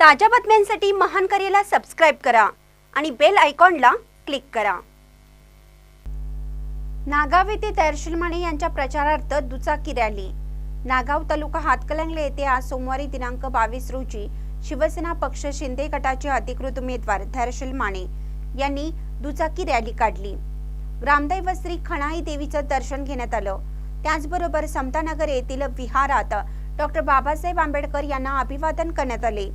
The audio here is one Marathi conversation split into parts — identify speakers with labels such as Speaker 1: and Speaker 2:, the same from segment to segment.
Speaker 1: ताज्या बातम्यांसाठी महान करेला सबस्क्राईब करा आणि बेल आयकॉनला क्लिक करा. नागाव येथे तैरशील माने यांच्या प्रचारार्थ दुचाकी रॅली. नागाव तालुका हातकलंगले येथे आज सोमवारी दिनांक बावीस रोजी शिवसेना पक्ष शिंदे गटाचे अधिकृत उमेदवार धैर्यशील माने यांनी दुचाकी रॅली काढली. ग्रामदैव श्री खणाई देवीचं दर्शन घेण्यात आलं. त्याचबरोबर समतानगर येथील विहारात डॉक्टर बाबासाहेब आंबेडकर यांना अभिवादन करण्यात आले.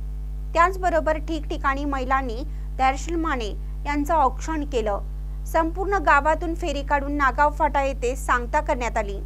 Speaker 1: त्याचबरोबर ठिकठिकाणी महिलांनी दर्शन माने यांचं औक्षण केलं. संपूर्ण गावातून फेरी काढून नागाव फाटा येथे सांगता करण्यात आली.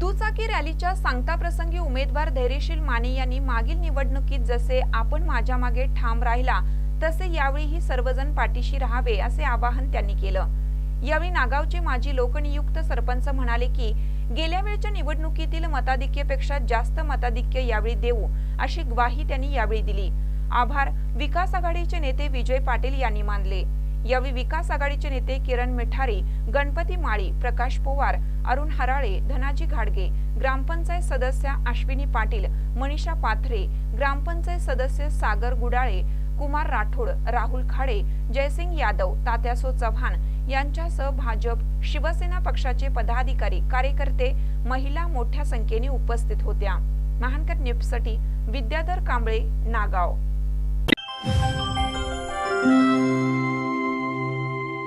Speaker 2: दुचाकी रॅलीच्या सांगता प्रसंगी उमेदवार धैर्यशील माने यांनी मागील निवडणुकीत जसे आपण माझ्या मागे ठाम राहिला तसे यावेळीही सर्वजण पाठीशी राहावे असे आवाहन त्यांनी केलं. यावेळी नागावचे माजी लोकनियुक्त सरपंच म्हणाले की गेल्या वेळच्या निवडणुकीतील मताधिक्यपेक्षा जास्त मताधिक्य यावेळी देऊ अशी ग्वाही त्यांनी यावेळी दिली. आभार विकास आघाडीचे नेते विजय पाटील यांनी मानले. यावेळी विकास आघाडीचे नेते किरण मिठारी गणपती माळी प्रकाश पोवार अरुण हराळे धनाजी घाडगे ग्रामपंचायत सदस्य अश्विनी पाटील मनीषा पाथरे ग्रामपंचायत सदस्य सागर गुडाळे कुमार राठोड राहुल खाडे जयसिंग यादव तात्यासो चव्हाण यांच्यासह भाजप शिवसेना पक्षाचे पदाधिकारी कार्यकर्ते महिला मोठ्या संख्येने उपस्थित होत्या. महानकर न्यूजसाठी विद्याधर कांबळे नागाव.